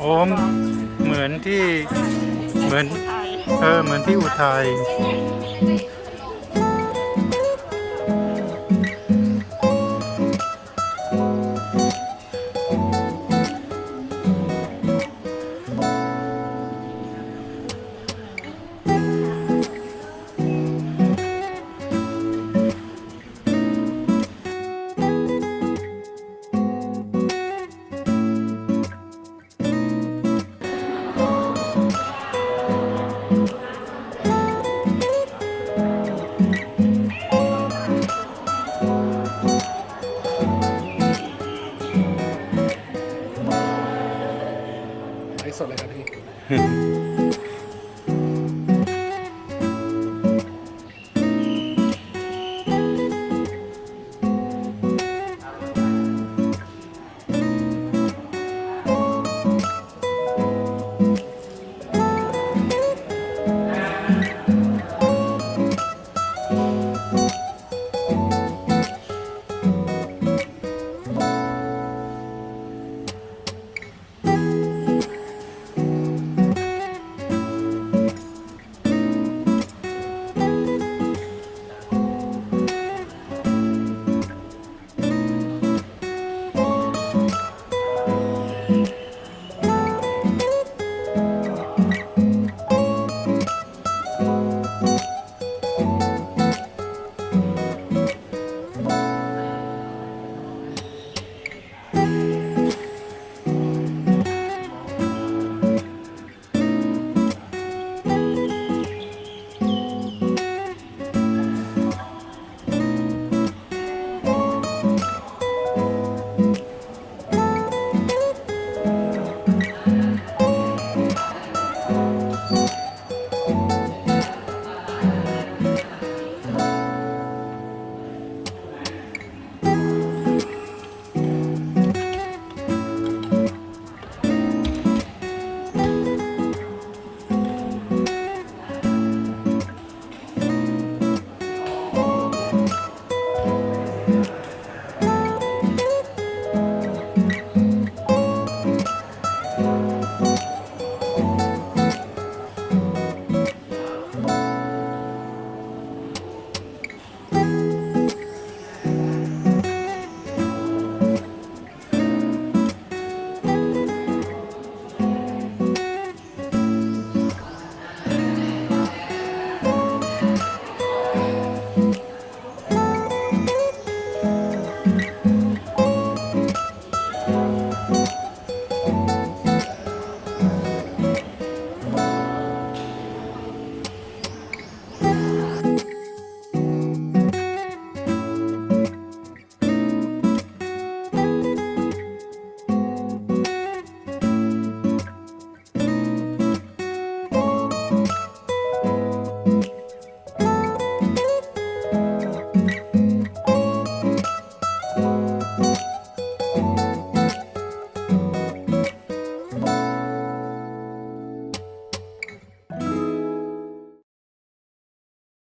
โอ้มเหมือนที่เหมือน เออ เหมือนที่อุทัย Hmm.